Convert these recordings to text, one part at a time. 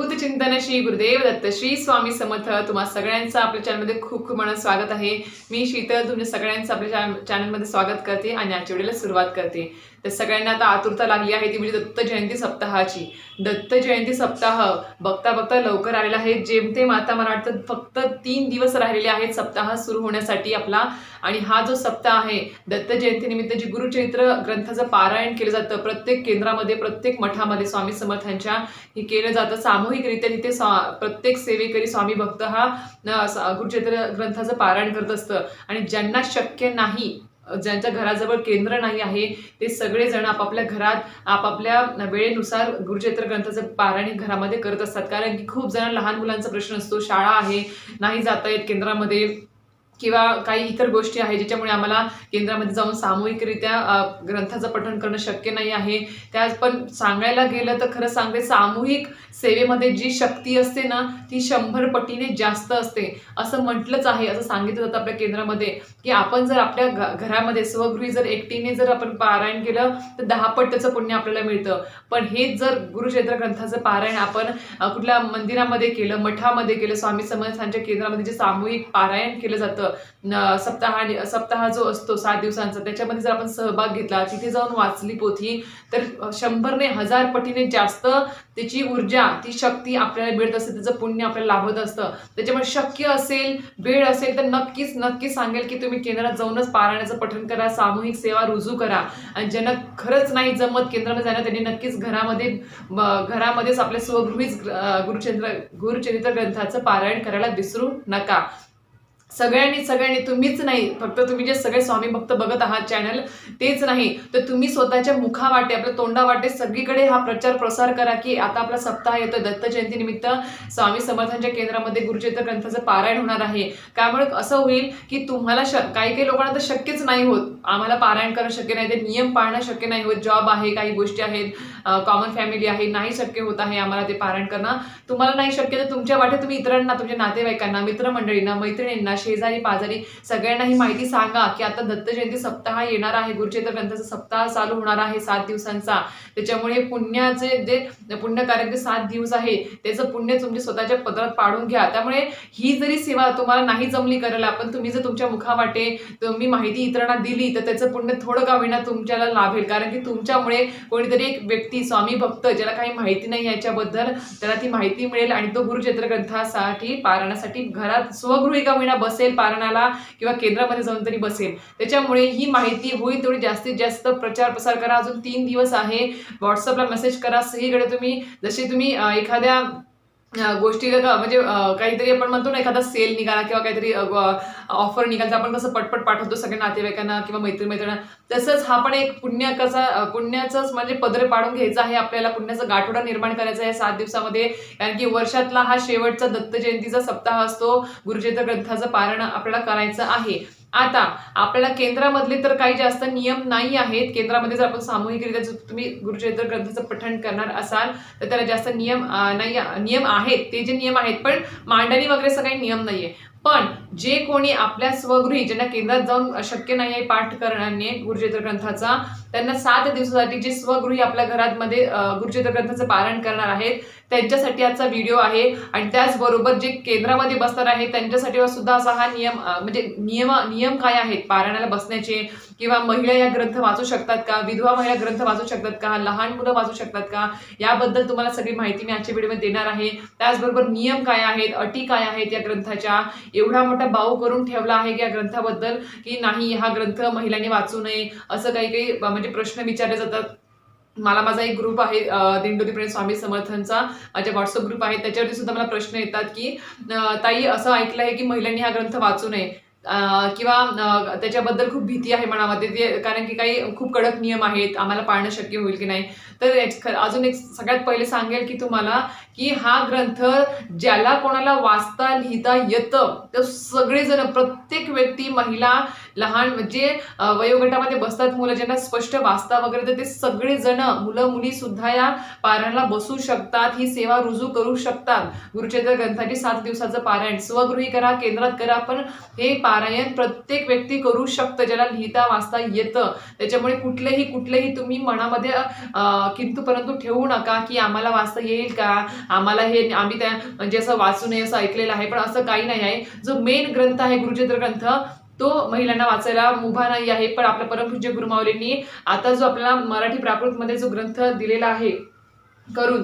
अद्भुत चिंतन श्री गुरुदेव दत्त श्री स्वामी समर्थ. तुम्हा सगळ्यांचं आपल्या चॅनलमध्ये खूप खूप मनात स्वागत आहे. मी शीतल तुमच्या सगळ्यांचं आपल्या चॅनलमध्ये स्वागत करते आणि आजच्या वेळेला सुरुवात करते. तर सगळ्यांना आता आतुरता लागली आहे ती म्हणजे दत्त जयंती सप्ताहाची. दत्त जयंती सप्ताह बघता बघता लवकर आलेला आहे. जेमतेम आता मला वाटतं फक्त तीन दिवस राहिलेले आहेत सप्ताह सुरू होण्यासाठी आपला. आणि हा जो सप्ताह आहे दत्त जयंतीनिमित्त जे गुरुचरित्र ग्रंथाचं पारायण केलं जातं प्रत्येक केंद्रामध्ये प्रत्येक मठामध्ये स्वामी समर्थांच्या हे केलं जातं. सामूहिकरित्या तिथे स्वा- प्रत्येक सेवेकरी स्वामी भक्त हा गुरुचरित्र ग्रंथाचं पारायण करत असतं. आणि ज्यांना शक्य नाही ज्यांच्या घराजवळ केंद्र नाही आहे ते सगळेजण आपापल्या घरात आपापल्या वेळेनुसार गुरुचेत्र ग्रंथाचं पारायण घरामध्ये करत असतात. कारण की खूप जण लहान मुलांचा प्रश्न असतो शाळा आहे नाही जाता येत केंद्रामध्ये. किंवा काही इतर गोष्टी आहेत ज्याच्यामुळे आम्हाला केंद्रामध्ये जाऊन सामूहिकरित्या ग्रंथाचं पठण करणं शक्य नाही आहे. त्या पण सांगायला गेलं तर खरं सांगते सामूहिक सेवेमध्ये जी शक्ती असते ना ती शंभर पटीने जास्त असते. असं म्हटलंच आहे असं सांगितलं जातं आपल्या केंद्रामध्ये की आपण जर आपल्या घ- घरामध्ये स्वगृही जर एकटीने जर आपण पारायण केलं तर दहा पट त्याचं पुण्य आपल्याला मिळतं. पण हेच जर गुरुक्षेत्र ग्रंथाचं पारायण आपण कुठल्या मंदिरामध्ये केलं मठामध्ये केलं स्वामी समर्थांच्या केंद्रामध्ये जे सामूहिक पारायण केलं जातं सप्ताहाने सप्ताह जो असतो सात दिवसांचा त्याच्यामध्ये जर आपण सहभाग घेतला तिथे जाऊन वाचली पोथी तर शंभरने हजार पटीने जास्त त्याची ऊर्जा ती शक्ती आपल्याला मिळत असते त्याचं पुण्य आपल्याला लाभत असतं. त्याच्यामुळे शक्य असेल वेळ असेल तर नक्कीच नक्कीच सांगेल की तुम्ही केंद्रात जाऊनच पारायणाचं पठण करा सामूहिक सेवा रुजू करा. आणि ज्यांना खरंच नाही जमत केंद्रामध्ये जाणं त्यांनी नक्कीच घरामध्ये घरामध्येच आपल्या स्वगृहीच गुरुचंद्र गुरुचरित्र ग्रंथाचं पारायण करायला विसरू नका. सगळ्यांनी सगळ्यांनी तुम्हीच नाही. फक्त तुम्ही जे सगळे स्वामी भक्त बघत आहात चॅनल तेच नाही. तर तुम्ही स्वतःच्या मुखावाटे आपल्या तोंडावाटे सगळीकडे हा प्रचार प्रसार करा की आता आपला सप्ताह येतो दत्त जयंती निमित्त स्वामी समर्थांच्या केंद्रामध्ये गुरुचरित्र ग्रंथाचं पारायण होणार आहे. त्यामुळे असं होईल की तुम्हाला श काही काही लोकांना तर शक्यच नाही होत. आम्हाला पारायण करणं शक्य नाही ते नियम पाळणं शक्य नाही होत. जॉब आहे काही गोष्टी आहेत कॉमन फॅमिली आहे नाही शक्य होत आहे आम्हाला ते पारायण करणं. तुम्हाला नाही शक्य तर तुमच्या वाटे तुम्ही इतरांना तुमच्या नातेवाईकांना मित्रमंडळींना मैत्रिणींना शेजारी पाजारी सगळ्यांना ही माहिती सांगा की आता दत्त जयंती सप्ताह येणार आहे. गुरुचेत्र ग्रंथाचा सप्ताह चालू होणार आहे सात दिवसांचा. त्याच्यामुळे पुण्याचे जे पुण्यकार्य जे सात दिवस आहे त्याचं पुण्य तुमच्या स्वतःच्या पदरात पाडून घ्या. त्यामुळे ही जरी सेवा तुम्हाला नाही जमली करायला पण तुम्ही जर तुमच्या मुखावाटे तुम्ही माहिती इतरांना दिली तर त्याचं पुण्य थोडं का होईना तुमच्याला लाभेल कारण की तुमच्यामुळे कोणीतरी एक व्यक्ती स्वामी भक्त ज्याला काही माहिती नाही याच्याबद्दल त्याला ती माहिती मिळेल आणि तो गुरुचेत्र ग्रंथासाठी पारणासाठी घरात स्वगृही का होईना बसेल पारणाला किंवा केंद्रामध्ये जाऊन तरी बसेल. त्याच्यामुळे ही माहिती होईल तेवढी जास्तीत जास्त प्रचार प्रसार करा. अजून तीन दिवस आहे. व्हॉट्सअपला मेसेज करा. सगळीकडे तुम्ही जसे तुम्ही एखाद्या गोष्टी का- म्हणजे काहीतरी आपण म्हणतो ना एखादा सेल निघाला किंवा काहीतरी ऑफर निघाला आपण कसं पटपट पाठवतो सगळ्या नातेवाईकांना किंवा मैत्री मैत्रिणींना तसंच हा पण एक पुण्य कसा पुण्याचंच म्हणजे पदर पाडून घ्यायचा आहे आपल्याला पुण्याचा गाठोडा निर्माण करायचा आहे सात दिवसामध्ये. कारण की वर्षातला हा शेवटचा दत्त जयंतीचा सप्ताह असतो गुरुचरित्र ग्रंथाचं पारण आपल्याला करायचं आहे. आता आपल्याला केंद्रामधले तर काही जास्त नियम नाही आहेत. केंद्रामध्ये जर आपण सामूहिकरित्या जर तुम्ही गुरुचरित्र ग्रंथाचं पठण करणार असाल तर त्याला जास्त नियम नाही नियम आहेत. ते जे नियम आहेत पण मांडणी वगैरे असं काही नियम नाहीये. पण जे कोणी आपल्या स्वगृही ज्यांना केंद्रात जाऊन शक्य नाही आहे पाठ करण्याने गुरुचरित्र ग्रंथाचा त्यांना सात दिवसासाठी जे स्वगृही आपल्या घरामध्ये गुरुचित्र ग्रंथाचं पारण करणार आहेत त्यांच्यासाठी आजचा व्हिडिओ आहे. आणि त्याचबरोबर जे केंद्रामध्ये बसणार आहे त्यांच्यासाठी सुद्धा असा हा नियम म्हणजे नियम नियम काय आहेत? पारायणाला बसण्याचे किंवा महिला या ग्रंथ वाचू शकतात का? विधवा महिला ग्रंथ वाचू शकतात का? लहान मुलं वाचू शकतात का? याबद्दल तुम्हाला सगळी माहिती मी आजच्या व्हिडिओमध्ये देणार आहे. त्याचबरोबर नियम काय आहेत? अटी काय आहेत या ग्रंथाच्या? एवढा मोठा बाऊ करून ठेवला आहे की या ग्रंथाबद्दल की नाही हा ग्रंथ महिलांनी वाचू नये असं काही काही म्हणजे म्हणजे प्रश्न विचारले जातात. मला माझा एक ग्रुप आहे दिंडोरी प्रेम स्वामी समर्थनचा माझ्या व्हॉट्सअप ग्रुप आहे. त्याच्यावरती सुद्धा मला प्रश्न येतात की ताई असं ऐकलं आहे की महिलांनी हा ग्रंथ वाचू नये. किंवा त्याच्याबद्दल खूप भीती आहे मनामध्ये. ते कारण की काही खूप कडक नियम आहेत. आम्हाला पाळणं शक्य होईल की नाही. तर याच- अजून एक सगळ्यात पहिले सांगेल की तुम्हाला की हा ग्रंथ ज्याला कोणाला वाचता लिहिता येतं तर सगळेजण प्रत्येक व्यक्ती महिला लहान म्हणजे, जे वयोगटामध्ये बसतात मुलं ज्यांना स्पष्ट वाचता वगैरे तर ते सगळेजण मुलं मुली सुद्धा या पारायणाला बसू शकतात ही सेवा रुजू करू शकतात. गुरुचरित्र ग्रंथाची सात दिवसाचं पारायण स्वगृही करा केंद्रात करा पण हे पारायण प्रत्येक व्यक्ती करू शकतं ज्याला लिहिता वाचता येतं. त्याच्यामुळे कुठलेही कुठलेही तुम्ही मनामध्ये अ, किंतु परंतु ठेवू नका की आम्हाला वाचता येईल का? आम्हाला हे आम्ही त्या म्हणजे असं वाचू नये असं ऐकलेलं आहे पण असं काही नाही आहे. जो मेन ग्रंथ आहे गुरुचरित्र ग्रंथ तो महिलांना वाचायला मुभा नाही आहे पण आपल्या परमपूज्य गुरुमावलींनी आता जो आपल्याला मराठी प्राकृतमध्ये जो ग्रंथ दिलेला आहे करून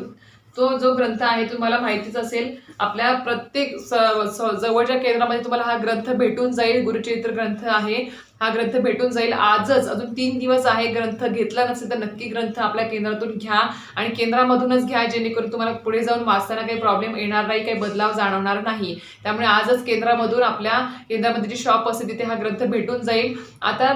तो जो ग्रंथ आहे तुम्हाला माहितीच असेल आपल्या प्रत्येक स- जवळच्या केंद्रामध्ये तुम्हाला हा ग्रंथ भेटून जाईल. गुरुचरित्र ग्रंथ आहे. हा ग्रंथ भेटून जाईल आजच. अजून तीन दिवस आहे ग्रंथ घेतला नसेल तर नक्की ग्रंथ आपल्या केंद्रातून घ्या आणि केंद्रामधूनच घ्या जेणेकरून तुम्हाला पुढे जाऊन वाचताना काही प्रॉब्लेम येणार नाही काही बदलाव जाणवणार नाही. त्यामुळे आजच केंद्रामधून आपल्या केंद्रामध्ये जी शॉप असते तिथे हा ग्रंथ भेटून जाईल. आता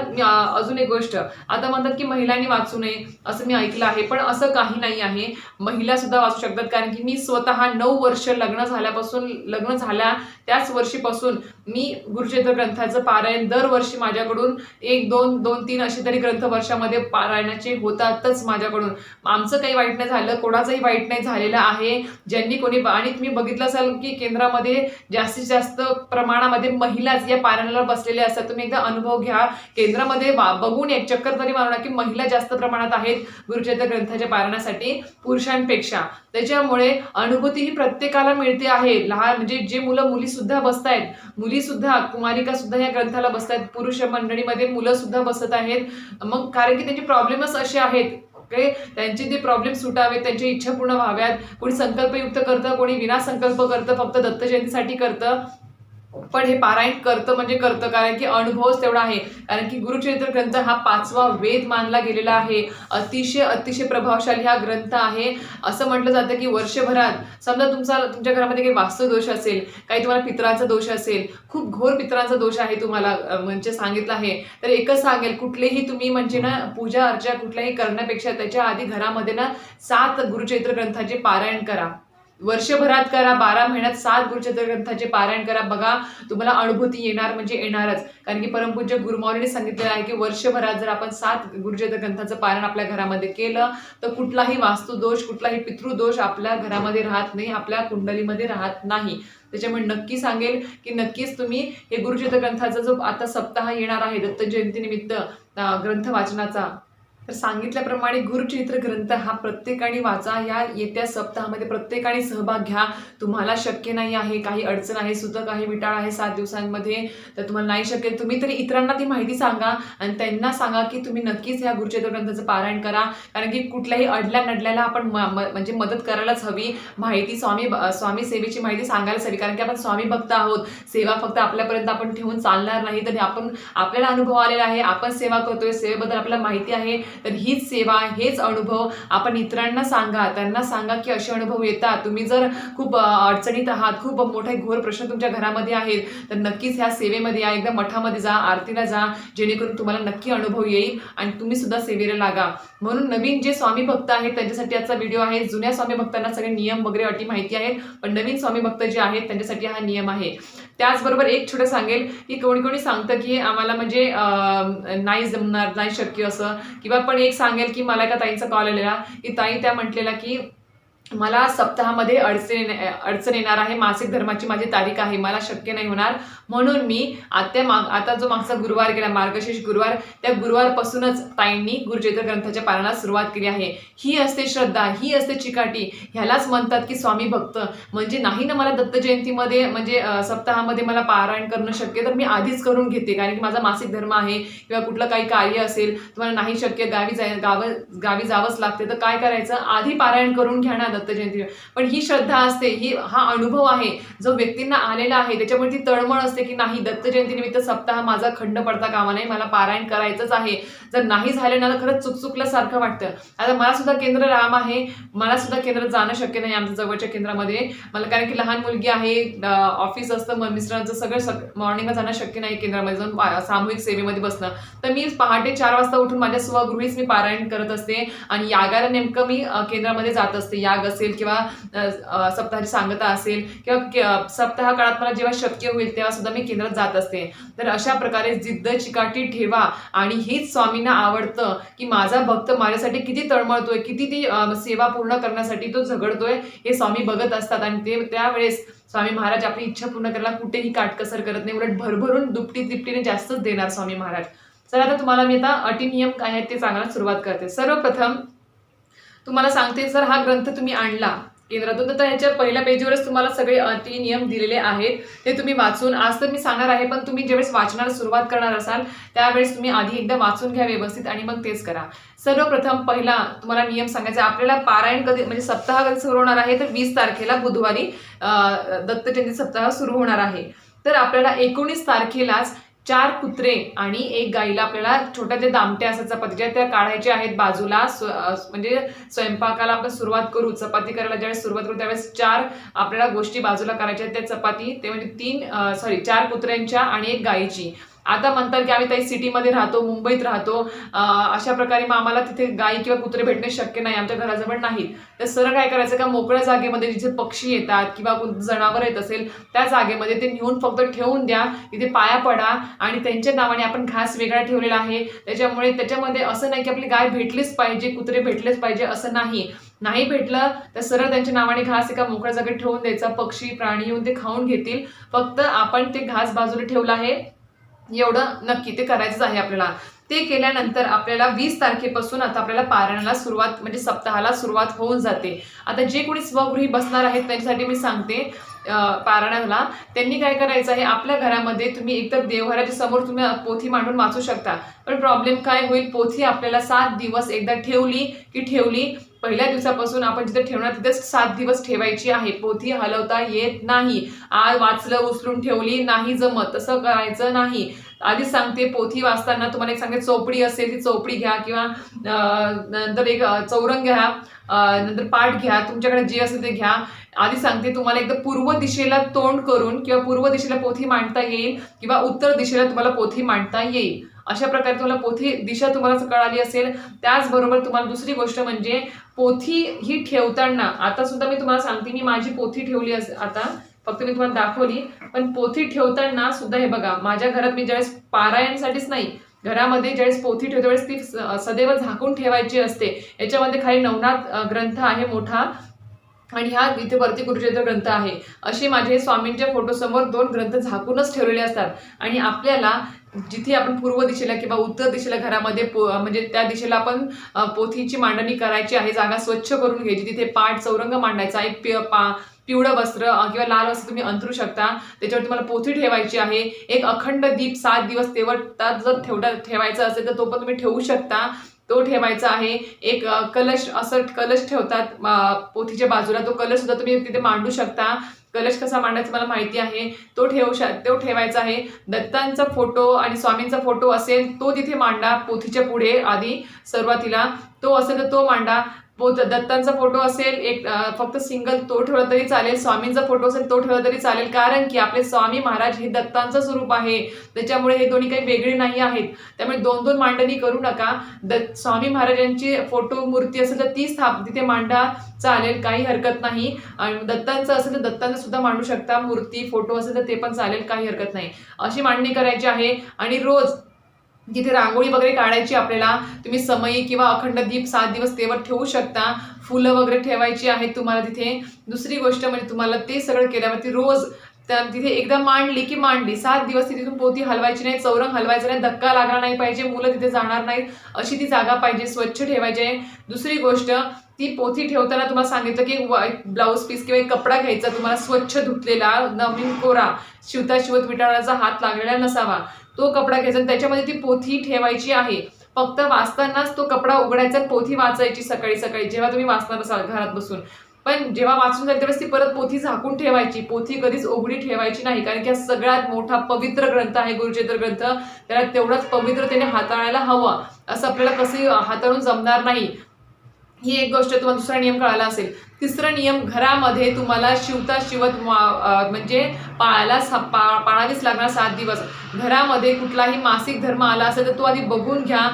अजून एक गोष्ट. आता म्हणतात की महिलांनी वाचू नये असं मी ऐकलं आहे. पण असं काही नाही आहे. महिला सुद्धा वाचू शकतात. कारण की मी स्वतः नऊ वर्ष लग्न झाल्यापासून लग्न झाल्या त्याच वर्षीपासून मी गुरुचरित्र ग्रंथाचं पारायण दरवर्षी माझ्या माझ्याकडून एक दोन दोन तीन असे तरी ग्रंथ वर्षामध्ये पारायणाचे होतातच माझ्याकडून. आमचं काही वाईट नाही झालं कोणाचंही वाईट नाही झालेलं आहे. ज्यांनी कोणी आणि तुम्ही बघितलं असाल की केंद्रामध्ये जास्तीत जास्त प्रमाणामध्ये महिलाच या पारायणाला बसलेल्या असतात. तुम्ही एकदा अनुभव घ्या. केंद्रामध्ये वा- बघून एक चक्कर तरी मारू की महिला जास्त प्रमाणात आहेत गुरुचरित्र ग्रंथाच्या पारायणासाठी पुरुषांपेक्षा. त्याच्यामुळे अनुभूती ही प्रत्येकाला मिळते आहे. लहान म्हणजे जे मुलं मुलीसुद्धा बसतायत मुलीसुद्धा कुमारिका सुद्धा या ग्रंथाला बसतायत पुरुष मंडळीमध्ये मुलं सुद्धा बसत आहेत. मग कारण की त्यांचे प्रॉब्लेमच असे आहेत ओके त्यांचे ते प्रॉब्लेम सुटावेत त्यांच्या इच्छा पूर्ण व्हाव्यात. कोणी संकल्पयुक्त करतं कोणी विनासंकल्प करतं फक्त दत्त जयंतीसाठी करतं. पण हे पारायण करतं म्हणजे करतं कारण की अनुभवच तेवढा आहे. कारण की गुरुचरित्र ग्रंथ हा पाचवा वेद मानला गेलेला आहे. अतिशय अतिशय प्रभावशाली हा ग्रंथ आहे. असं म्हटलं जातं की वर्षभरात समजा तुमचा तुमच्या घरामध्ये काही वास्तुदोष असेल काही तुम्हाला पित्रांचा दोष असेल खूप घोर पित्रांचा दोष आहे तुम्हाला म्हणजे सांगितलं आहे. तर एकच सांगेल कुठलेही तुम्ही म्हणजे ना पूजा अर्चा कुठल्याही करण्यापेक्षा त्याच्या आधी घरामध्ये ना सात गुरुचरित्र ग्रंथाचे पारायण करा. वर्षभरात करा बारा महिन्यात सात गुरुचरित्र ग्रंथाचे पारायण करा. बघा तुम्हाला अनुभूती येणार म्हणजे येणारच. कारण की परमपूज्य गुरुमाऊलीने सांगितलेलं आहे की वर्षभरात जर आपण सात गुरुचरित्र ग्रंथाचं पारायण आपल्या घरामध्ये केलं तर कुठलाही वास्तुदोष कुठलाही पितृदोष आपल्या घरामध्ये राहत नाही आपल्या कुंडलीमध्ये राहत नाही. त्याच्यामुळे नक्की सांगेल की नक्कीच तुम्ही हे गुरुचरित्र ग्रंथाचा जो आता सप्ताह येणार आहे दत्त जयंतीनिमित्त ग्रंथ वाचनाचा तर सांगितल्याप्रमाणे गुरुचरित्र ग्रंथ हा प्रत्येकाने वाचा. या येत्या सप्ताहामध्ये प्रत्येकाने सहभाग घ्या. तुम्हाला शक्य नाही आहे काही अडचण आहे सुतक आहे विटाळ आहे सात दिवसांमध्ये तर तुम्हाला नाही शक्य. तुम्ही तरी इतरांना ती माहिती सांगा आणि त्यांना सांगा की तुम्ही नक्कीच या गुरुचरित्र ग्रंथाचं पारायण करा. कारण की कुठल्याही अडल्या नडल्याला आपण म- म- म्हणजे मदत करायलाच हवी. माहिती स्वामी स्वामी सेवेची माहिती सांगायलाच हवी. कारण की आपण स्वामी भक्त आहोत. सेवा फक्त आपल्यापर्यंत आपण ठेवून चालणार नाही. तर आपण आपल्याला अनुभव आलेला आहे. आपण सेवा करतोय. सेवेबद्दल आपल्याला माहिती आहे. तर हीच सेवा हेच अनुभव आपण इतरांना सांगा. त्यांना सांगा की असे अनुभव येतात. तुम्ही जर खूप अडचणीत आहात खूप मोठे घोर प्रश्न तुमच्या घरामध्ये आहेत तर नक्कीच ह्या सेवेमध्ये या एकदा मठामध्ये जा आरतीला जा जेणेकरून तुम्हाला नक्की अनुभव येईल आणि तुम्ही सुद्धा सेवेला लागा. म्हणून नवीन जे स्वामी भक्त आहेत त्यांच्यासाठी आजचा व्हिडिओ आहे. जुन्या स्वामी भक्तांना सगळे नियम वगैरे अटी माहिती आहेत पण नवीन स्वामी भक्त जे आहेत त्यांच्यासाठी हा नियम आहे. त्याचबरोबर एक छोटं सांगेल की कोणी कोणी सांगतं की आम्हाला म्हणजे नाही जमणार नाही शक्य असं. किंवा पण एक सांगेल की मला एका ताईंचा कॉल आलेला की ताई त्या म्हटलेला की मला सप्ताहामध्ये अडचण अडचण येणार आहे. मासिक धर्माची माझी तारीख आहे. मला शक्य नाही होणार. म्हणून मी आता माग आता जो मागचा गुरुवार गेला मार्गशीर्ष गुरुवार त्या गुरुवारपासूनच ताईंनी गुरुचैत्र ग्रंथाच्या पालनास सुरुवात केली आहे. ही असते श्रद्धा ही असते चिकाटी. ह्यालाच म्हणतात की स्वामी भक्त. म्हणजे नाही ना मला दत्त जयंतीमध्ये म्हणजे सप्ताहामध्ये मला पारायण करणं शक्य तर मी आधीच करून घेते. कारण की माझा मासिक धर्म आहे किंवा कुठलं काही कार्य असेल तुम्हाला नाही शक्य गावी जाय गावं गावी जावंच लागते तर काय करायचं? आधी पारायण करून घ्या ना दत्त जयंती पण ही श्रद्धा असते ही हा अनुभव आहे जो व्यक्तींना आलेला आहे त्याच्यामुळे ती तळमळ असते की नाही दत्त जयंतीनिमित्त सप्ताह माझा खंड पडता कामा नाही मला पारायण करायचंच आहे. जर नाही झालं ना तर खरंच चुकचुकल्यासारखं वाटतं. आता मला सुद्धा केंद्र राम आहे मला सुद्धा केंद्रात जाणं शक्य नाही आमच्या जवळच्या केंद्रामध्ये. मला कारण की लहान मुलगी आहे ऑफिस असतं मग मिस्टरांचं सगळं सग मॉर्निंगला जाणं शक्य नाही केंद्रामध्ये जाऊन पा- सामूहिक सेवेमध्ये बसणं. तर मी पहाटे चार वाजता उठून माझ्या स्वगृहीच मी पारायण करत असते आणि यागाला नेमकं मी केंद्रामध्ये जात असते. याग असेल किंवा सप्ताहाची सांगता असेल किंवा सप्ताह काळात मला जेव्हा शक्य होईल तेव्हा सुद्धा मी केंद्रात जात असते. तर अशा प्रकारे जिद्द चिकाटी ठेवा आणि हीच स्वामींना आवडतं की माझा भक्त माझ्यासाठी किती तळमळतोय किती ती सेवा पूर्ण करण्यासाठी तो झगडतोय हे स्वामी बघत असतात. आणि ते त्यावेळेस स्वामी महाराज आपली इच्छा पूर्ण करायला कुठेही काटकसर करत नाही. उलट भरभरून दुपटी तिपटीने जास्तच देणार स्वामी महाराज. चला आता तुम्हाला मी आता अटी नियम काय आहेत ते सांगायला सुरुवात करते. सर्वप्रथम तुम्हाला सांगते जर हा ग्रंथ तुम्ही आणला. केंद्रातून तर ह्याच्या पहिल्या पेजवरच तुम्हाला सगळे अटी नियम दिलेले आहेत. ते तुम्ही वाचून आज तर मी सांगणार आहे पण तुम्ही ज्यावेळेस वाचनाला सुरुवात करणार असाल त्यावेळेस तुम्ही आधी एकदा वाचून घ्या व्यवस्थित आणि मग तेच करा. सर्वप्रथम पहिला तुम्हाला नियम सांगायचा आपल्याला पारायण कधी म्हणजे सप्ताह कधी सुरू होणार आहे तर वीस तारखेला बुधवारी दत्त जयंती सप्ताह सुरू होणार आहे. तर आपल्याला एकोणीस तारखेलाच चार कुत्रे आणि एक गाईला आपल्याला छोट्या ज्या दामट्या असतात चपातीच्या त्या काढायच्या आहेत बाजूला म्हणजे स्वयंपाकाला आपण सुरुवात करू चपाती करायला ज्यावेळेस सुरुवात करू त्यावेळेस चार आपल्याला गोष्टी बाजूला करायच्या आहेत त्या चपाती ते म्हणजे तीन सॉरी चार कुत्र्यांच्या आणि एक गाईची. आता म्हणतात की आम्ही त्या सिटीमध्ये राहतो मुंबईत राहतो. अशा प्रकारे मग आम्हाला तिथे गाई किंवा कुत्रे भेटणे शक्य नाही आमच्या घराजवळ नाहीत. तर सरळ काय करायचं का मोकळ्या जागेमध्ये जिथे पक्षी येतात किंवा जनावर येत असेल त्या जागेमध्ये ते नेऊन फक्त ठेवून द्या. तिथे पाया पडा आणि त्यांच्या नावाने आपण घास वेगळा ठेवलेला आहे. त्याच्यामुळे त्याच्यामध्ये असं नाही की आपली गाय भेटलीच पाहिजे कुत्रे भेटलेच पाहिजे असं नाही. नाही भेटलं तर सरळ त्यांच्या नावाने घास एका मोकळ्या जागेत ठेवून द्यायचा. पक्षी प्राणी येऊन ते खाऊन घेतील. फक्त आपण ते घास बाजूला ठेवलं आहे. एवढं नक्की ते करायचंच आहे आपल्याला. ते केल्यानंतर आपल्याला वीस तारखेपासून आता आपल्याला पारायणाला सुरुवात म्हणजे सप्ताहाला सुरुवात होऊन जाते. आता जे कोणी स्वगृही बसणार आहेत त्यांच्यासाठी मी सांगते पारायणाला. त्यांनी काय करायचं आहे आपल्या घरामध्ये तुम्ही एकतर देवघराच्या समोर तुम्ही पोथी मांडून वाचू शकता. पण प्रॉब्लेम काय होईल पोथी आपल्याला सात दिवस एकदा ठेवली की ठेवली पहिल्या दिवसापासून आपण जिथे ठेवणार तिथेच सात दिवस ठेवायची आहे. पोथी हलवता येत नाही. आज वाचलं उचलून ठेवली नाही जमत. तसं करायचं नाही. आधीच सांगते पोथी वाचताना तुम्हाला एक सांगते चोपडी असेल ती चोपडी घ्या किंवा नंतर एक चौरंग घ्या. नंतर पाठ घ्या. तुमच्याकडे जे असेल ते घ्या. आधी सांगते तुम्हाला एकदा पूर्व दिशेला तोंड करून किंवा पूर्व दिशेला पोथी मांडता येईल किंवा उत्तर दिशेला तुम्हाला पोथी मांडता येईल. अशा प्रकारे तुम्हाला पोथी दिशा तुम्हाला कळाली असेल. त्याचबरोबर तुम्हाला दुसरी गोष्ट म्हणजे पोथी ही ठेवताना आता सुद्धा मी तुम्हाला सांगते मी माझी पोथी ठेवली अस- आता फक्त मी तुम्हाला दाखवली पण पोथी ठेवताना सुद्धा हे बघा माझ्या घरात मी ज्यावेळेस पारायणसाठीच नाही घरामध्ये ज्यावेळेस पोथी ठेवते वेळेस ती स- सदैव झाकून ठेवायची असते. याच्यामध्ये खाली नवनाथ ग्रंथ आहे मोठा आणि हा इथे वरती कुरुक्षेत्र ग्रंथ आहे. असे माझे स्वामींच्या फोटोसमोर दोन ग्रंथ झाकूनच ठेवलेले असतात. आणि आपल्याला जिथे आपण पूर्व दिशेला किंवा उत्तर दिशेला घरामध्ये पो म्हणजे त्या दिशेला आपण पोथीची मांडणी करायची आहे जागा स्वच्छ करून घ्यायची. तिथे पाठ चौरंग मांडायचा एक पि पा पिवळं वस्त्र किंवा लाल वस्त्र तुम्ही अंतरू शकता. त्याच्यावर तुम्हाला पोथी ठेवायची आहे. एक अखंड दीप सात दिवस तेवढा जर ठेवता ठेवायचा असेल तर तो पण तुम्ही ठेवू शकता. तो ठेवायचा आहे. एक कलश असं कलश ठेवतात पोथीच्या बाजूला. तो कलश सुद्धा तुम्ही तिथे मांडू शकता. कलश कसा मांडायचा मला माहिती आहे. तो ठेवू शक तो ठेवायचा आहे. दत्तांचा फोटो आणि स्वामींचा फोटो असेल तो तिथे मांडा पोथीच्या पुढे आधी सुरुवातीला. तो असेल तर तो मांडा. पोत दत्तांचा फोटो असेल एक फक्त सिंगल तो ठेवला तरी चालेल स्वामींचा फोटो असेल तो ठेवला तरी चालेल कारण की आपले स्वामी महाराज हे दत्तांचं स्वरूप आहे. त्याच्यामुळे हे दोन्ही काही वेगळे नाही आहेत. त्यामुळे दोन दोन मांडणी करू नका. दत्त स्वामी महाराजांची फोटो मूर्ती असेल तर ती स्थाप तिथे मांडा चालेल काही हरकत नाही. आणि दत्तांचं असेल तर दत्तांचं सुद्धा मांडू शकता. मूर्ती फोटो असेल तर ते पण चालेल काही हरकत नाही. अशी मांडणी करायची आहे. आणि रोज जिथे रांगोळी वगैरे काढायची आपल्याला तुम्ही समयी किंवा अखंड दीप सात दिवस तेवर ठेवू शकता. फुलं वगैरे ठेवायची आहेत तुम्हाला तिथे. दुसरी गोष्ट म्हणजे तुम्हाला ते सगळं केल्यावरती रोज त्या तिथे एकदा मांडली की मांडली. सात दिवस ती तिथून पोती हलवायची नाही चौरंग हलवायचं नाही धक्का लागला नाही पाहिजे मुलं तिथे जाणार नाहीत. अशी ती जागा पाहिजे स्वच्छ ठेवायची आहे. दुसरी गोष्ट ती पोथी ठेवताना तुम्हाला सांगितलं की एक ब्लाऊज पीस किंवा एक कपडा घ्यायचा तुम्हाला स्वच्छ धुतलेला नवीन कोरा शिवता शिवत विटाळाचा हात लागलेला नसावा. तो कपडा घ्यायचा आणि त्याच्यामध्ये ती पोथी ठेवायची आहे. फक्त वाचतानाच तो कपडा उघडायचा पोथी वाचायची सकाळी सकाळी. जेव्हा तुम्ही वाचणार असाल घरात बसून. पण जेव्हा वाचून जाईल त्यावेळेस ती परत पोथी झाकून ठेवायची. पोथी कधीच उघडी ठेवायची नाही. कारण की हा सगळ्यात मोठा पवित्र ग्रंथ आहे गुरुचेत्र ग्रंथ. त्याला तेवढाच पवित्रतेने हाताळायला हवा. असं आपल्याला कसं हाताळून जमणार नाही. ही एक गोष्ट तुम्हाला दुसरा नियम कळाला असेल. तिसरा नियम घरामध्ये तुम्हाला शिवता शिवत म्हणजे पाळायला पा पाळावीच लागणार सात दिवस. घरामध्ये कुठलाही मासिक धर्म आला असेल तर तो आधी बघून घ्या.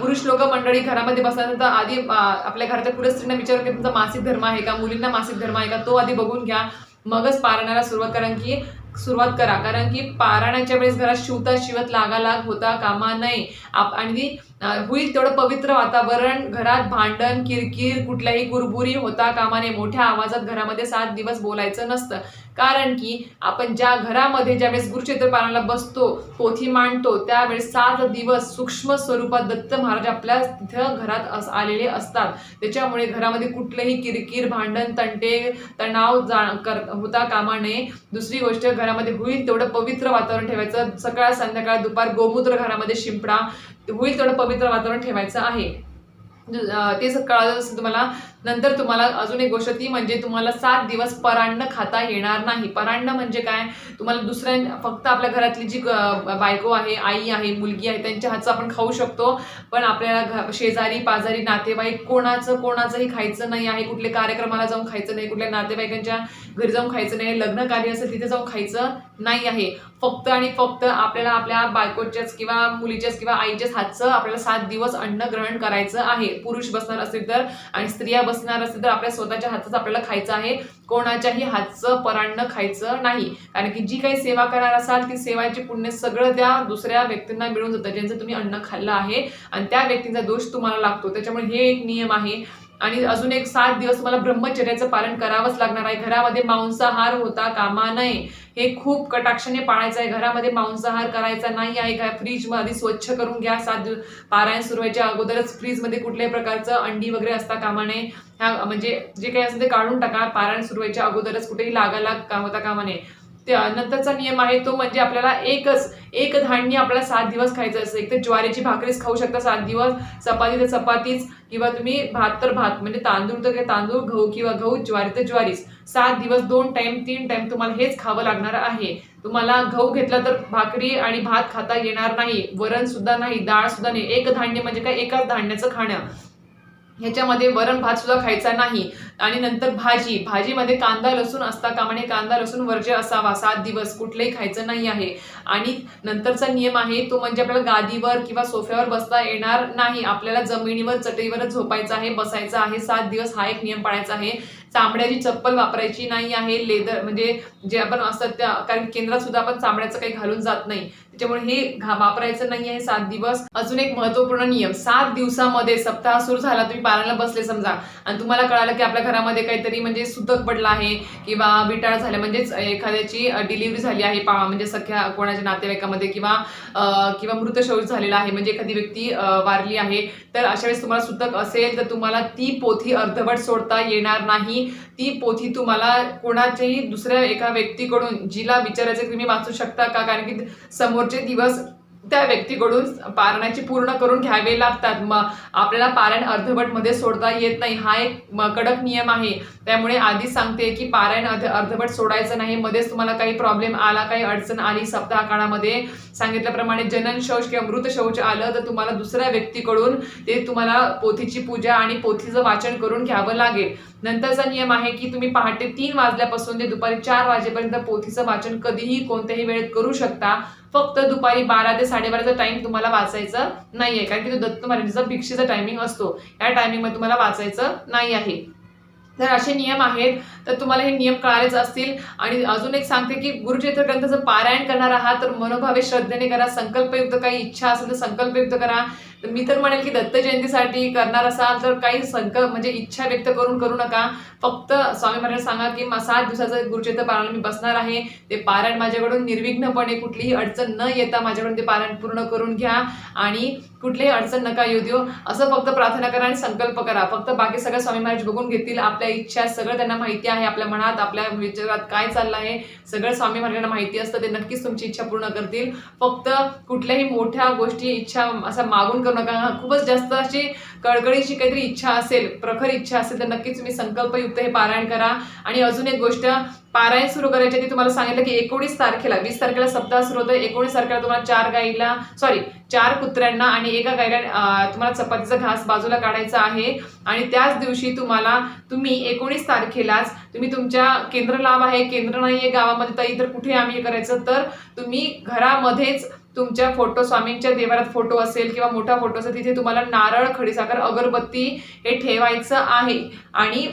पुरुष लोक मंडळी घरामध्ये बसल्यानंतर आधी आपल्या घराच्या पुरुष स्त्रींना विचार की तुमचा मासिक धर्म आहे का मुलींना मासिक धर्म आहे का तो आधी बघून घ्या. मगच पाळण्याला सुरुवात कारण की सुरुवात करा. कारण की पारायणाच्या वेळेस घरात शिवता शिवत लागालाग होता कामा नये. आप आणि होईल तेवढं पवित्र वातावरण घरात भांडण किरकिर कुठल्याही गुरबुरी होता कामा नये. मोठ्या आवाजात घरामध्ये सात दिवस बोलायचं नसतं. कारण की आपण ज्या घरामध्ये ज्यावेळेस गुरुक्षेत्र बसतो पोथी मांडतो त्यावेळेस सात दिवस सूक्ष्म स्वरूपात दत्त महाराज आपल्या तिथं घरात अस आलेले असतात. त्याच्यामुळे घरामध्ये कुठलंही किरकिर भांडण तंटे तणाव जा कर होता कामा नये. दुसरी गोष्ट घरामध्ये होईल तेवढं पवित्र वातावरण ठेवायचं. सकाळ संध्याकाळ दुपार गोमूत्र घरामध्ये शिंपडा होईल तेवढं पवित्र वातावरण ठेवायचं आहे. ते सकाळ तुम्हाला नंतर तुम्हाला अजून एक गोष्ट ती म्हणजे तुम्हाला सात दिवस परांड खाता येणार नाही. परांड म्हणजे काय? तुम्हाला दुसऱ्या फक्त आपल्या घरातली जी बायको आहे आई आहे मुलगी आहे त्यांच्या हातचं आपण खाऊ शकतो. पण आपल्याला घ- शेजारी पाजारी नातेवाईक कोणाचं कोणाचंही खायचं नाही आहे. कुठल्या कार्यक्रमाला जाऊन खायचं नाही कुठल्या नातेवाईकांच्या घरी जाऊन खायचं नाही. लग्न कार्य असेल तिथे जाऊन खायचं नाही आहे. फक्त आणि फक्त आपल्याला आपल्या बायकोच्याच किंवा मुलीच्याच किंवा आईच्याच हातचं आपल्याला सात दिवस अन्न ग्रहण करायचं आहे. पुरुष बसणार असेल तर. आणि स्त्रिया असणार असेल तर आपल्या स्वतःच्या हातच आपल्याला खायचं आहे. कोणाच्याही हातचं परान्न खायचं नाही. कारण की जी काही सेवा करणार असाल ती सेवाची पुण्य सगळं त्या दुसऱ्या व्यक्तींना मिळून जातं. ज्यांचं तुम्ही अन्न खाल्लं आहे आणि त्या व्यक्तींचा दोष तुम्हाला लागतो. त्याच्यामुळे हे एक नियम आहे. आणि अजून एक सात दिवस तुम्हाला ब्रह्मचर्याचं पालन करावंच लागणार आहे. घरामध्ये मांसाहार होता कामा नये. हे खूप कटाक्षाने पाळायचं आहे. घरामध्ये मांसाहार करायचा नाही आहे. का फ्रीजमध्ये स्वच्छ करून घ्या. सात दिवस पारायण सुरू व्हायच्या अगोदरच फ्रीजमध्ये कुठल्याही प्रकारचं अंडी वगैरे असता कामा नये. ह्या म्हणजे जे काही असेल ते काढून टाका. पारायण सुरू व्हायच्या अगोदरच कुठेही लागायला का होता कामा नये. नंतरचा नियम आहे तो म्हणजे आपल्याला एकच एक धान्य आपल्याला सात दिवस खायचं असतं. एक तर ज्वारीची भाकरीच खाऊ शकता सात दिवस चपाती तर चपातीच किंवा तुम्ही भात तर भात म्हणजे तांदूळ तर तांदूळ गहू किंवा गहू ज्वारी तर ज्वारीच. सात दिवस दोन टाईम तीन टाईम तुम्हाला हेच खावं लागणार आहे. तुम्हाला गहू घेतला तर भाकरी आणि भात खाता येणार नाही वरण सुद्धा नाही डाळ सुद्धा नाही. एक धान्य म्हणजे काय? एकाच धान्याचं खाणं. ह्याच्यामध्ये वरण भात सुद्धा खायचा नाही. आणि नंतर भाजी. भाजीमध्ये कांदा लसूण असता कामाने कांदा लसूण वर्ज्य असावा. सात दिवस कुठलंही खायचं नाही आहे. आणि नंतरचा नियम आहे तो म्हणजे आपल्याला गादीवर किंवा सोफ्यावर बसता येणार नाही. आपल्याला जमिनीवर चटईवरच झोपायचं आहे बसायचं आहे. सात दिवस हा एक नियम पाळायचा आहे. चामड्याची चप्पल वापरायची नाही आहे. लेदर म्हणजे जे आपण असतात त्या कारण केंद्रात सुद्धा आपण चामड्याचं काही घालून जात नाही. त्याच्यामुळे हे घा- वापरायचं नाही आहे सात दिवस. अजून एक महत्त्वपूर्ण नियम सात दिवसामध्ये सप्ताह सुरू झाला तुम्ही पारायणाला बसले समजा. आणि तुम्हाला कळालं की आपल्या घरामध्ये काहीतरी म्हणजे सुतक पडला आहे किंवा विटाळ झाले म्हणजेच एखाद्याची डिलिव्हरी झाली आहे पा म्हणजे सख्या कोणाच्या नातेवाईकामध्ये किंवा किंवा मृतशौच झालेला आहे म्हणजे एखादी व्यक्ती वारली आहे तर अशा वेळेस तुम्हाला सुतक असेल तर तुम्हाला ती पोथी अर्धवट सोडता येणार नाही. ती पोथी तुम्हाला कोणाच्याही दुसऱ्या एका व्यक्तीकडून जिला विचारायचं की तुम्ही वाचू शकता का? कारण की समोरचे दिवस त्या व्यक्तीकडून पारणाची पूर्ण करून घ्यावे लागतात. मग आपल्याला पारायण अर्धवटमध्ये सोडता येत नाही. हा एक म- कडक नियम आहे. त्यामुळे आधीच सांगते की पारायण अर्ध अर्धवट सोडायचं नाही. मध्येच तुम्हाला काही प्रॉब्लेम आला काही अडचण आली सप्ताह काळामध्ये सांगितल्याप्रमाणे जनन शौच किंवा मृत शौच आलं तर तुम्हाला दुसऱ्या व्यक्तीकडून ते तुम्हाला पोथीची पूजा आणि पोथीचं वाचन करून घ्यावं लागेल. नंतरचा नियम आहे की तुम्ही पहाटे तीन वाजल्यापासून ते दुपारी चार वाजेपर्यंत पोथीचं वाचन कधीही कोणत्याही वेळेत करू शकता. फक्त दुपारी बारा ते साडेबाराचा टाइम तुम्हाला वाचायचं नाहीये. कारण की तो दत्त महाराजांचा भिक्षेचा टायमिंग असतो. या टायमिंगमध्ये तुम्हाला वाचायचं नाही आहे. तर असे नियम आहेत. तर तुम्हाला हे नियम कळालेच असतील. आणि अजून एक सांगते की गुरुचरित्र ग्रंथाचं पारायण करणार आहात तर मनोभावे श्रद्धेने करा संकल्पयुक्त काही इच्छा असेल तर संकल्पयुक्त करा. तर मी तर म्हणेल की दत्त जयंतीसाठी करणार असाल तर काही संकल्प म्हणजे इच्छा व्यक्त करून करू नका. फक्त स्वामी महाराज सांगा की मग सात दिवसाचं गुरुचरित्र पारायण मी बसणार आहे. ते पारायण माझ्याकडून निर्विघ्नपणे कुठलीही अडचण न येता माझ्याकडून ते पारायण पूर्ण करून घ्या आणि कुठलीही अडचण नका येऊ देऊ. असं फक्त प्रार्थना करा आणि संकल्प करा. फक्त बाकी सगळं स्वामी महाराज बघून घेतील. आपल्या इच्छा सगळं त्यांना माहिती आहे. आपल्या मनात आपल्या विचारात काय चाललं आहे सगळं स्वामी महाराजांना माहिती असतं. ते नक्कीच तुमची इच्छा पूर्ण करतील. फक्त कुठल्याही मोठ्या गोष्टी इच्छा असं मागून करू नका. खूपच जास्त अशी कळकळीची काहीतरी इच्छा असेल प्रखर इच्छा असेल तर नक्कीच तुम्ही संकल्पयुक्त हे पारायण करा. आणि अजून एक गोष्ट पारायण सुरू करायच्या आधी तुम्हाला सांगितलं की एकोणीस तारखेला वीस तारखेला सप्ताह सुरू होतं एकोणीस तारखेला तुम्हाला चार गाईला सॉरी चार कुत्र्यांना आणि एका गाईला तुम्हाला चपातीचा घास बाजूला काढायचा आहे. आणि त्याच दिवशी तुम्हाला तुम्ही एकोणीस तारखेलाच तुम्ही तुमच्या केंद्र लाभ आहे केंद्र नाही आहे गावामध्ये तर इतर कुठे आम्ही हे करायचं तर तुम्ही घरामध्येच तुमच्या फोटो स्वामींच्या देवारात फोटो असेल किंवा मोठा फोटो असेल तिथे तुम्हाला नारळ खडीसाखर अगरबत्ती हे ठेवायचं आहे. आणि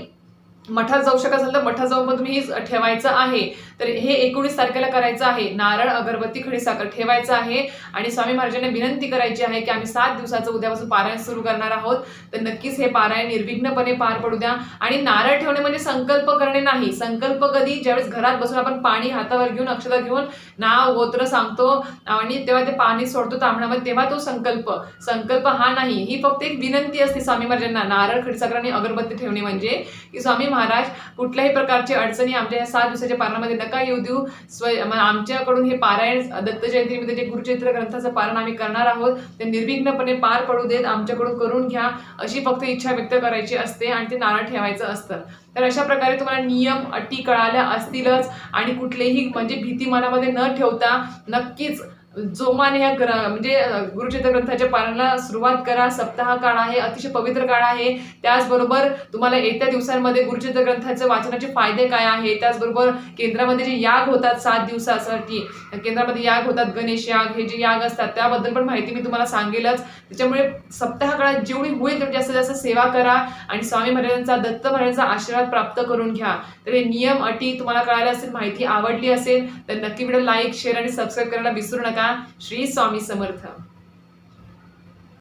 मठात जाऊ शकत असेल तर मठात जाऊन पण तुम्ही हे ठेवायचं आहे. तर हे एकोणीस तारखेला करायचं आहे. नारळ अगरबत्ती खडीसाखर ठेवायचं आहे. आणि स्वामी महाराजांना विनंती करायची आहे की आम्ही सात दिवसाचं उद्यापासून पारायण सुरू करणार आहोत. तर नक्कीच हे पारायण निर्विघ्नपणे पार पडू द्या. आणि नारळ ठेवणे म्हणजे संकल्प करणे नाही. संकल्प कधी? ज्यावेळेस घरात बसून आपण पाणी हातावर घेऊन अक्षता घेऊन नाव गोत्र सांगतो आणि तेव्हा ते पाणी सोडतो तांबण्यामध्ये तेव्हा तो संकल्प. संकल्प हा नाही. ही फक्त एक विनंती असते स्वामी महाराजांना. नारळ खडीसाखर आणि अगरबत्ती ठेवणे म्हणजे की स्वामी महाराज कुठल्याही प्रकारची अडचणी आमच्या या सात दिवसाच्या पारणामध्ये नका येऊ देऊ. स्व आमच्याकडून हे पारायण दत्त जयंतीमध्ये जे गुरुचरित्र ग्रंथाचं पारायण आम्ही करणार आहोत ते निर्विघ्नपणे पार पडू देत आमच्याकडून करून घ्या अशी फक्त इच्छा व्यक्त करायची असते आणि ते नारळ ठेवायचं असतं. तर अशा प्रकारे तुम्हाला नियम अटी कळाल्या असतीलच आणि कुठलेही म्हणजे भीती मनामध्ये न ठेवता नक्कीच जोमाने ह्या ग्र म्हणजे अं, गुरुचरित्र ग्रंथाच्या पारायणाला सुरुवात करा. सप्ताह काळ आहे अतिशय पवित्र काळ आहे. त्याचबरोबर तुम्हाला येत्या दिवसांमध्ये गुरुचरित्र ग्रंथाचे वाचनाचे फायदे काय आहे? त्याचबरोबर केंद्रामध्ये जे याग होतात सात दिवसासाठी केंद्रामध्ये याग होतात गणेश याग हे जे याग असतात त्याबद्दल पण माहिती मी तुम्हाला सांगेलच. त्याच्यामुळे सप्ताह काळात जेवढी होईल तेवढी जास्तीत जास्त सेवा करा आणि स्वामी महाराजांचा दत्त महाराजांचा आशीर्वाद प्राप्त करून घ्या. तर हे नियम अटी तुम्हाला कळाल्या असेल माहिती आवडली असेल तर नक्की व्हिडिओ लाईक शेअर आणि सबस्क्राईब करायला विसरू नका. श्री स्वामी समर्थ.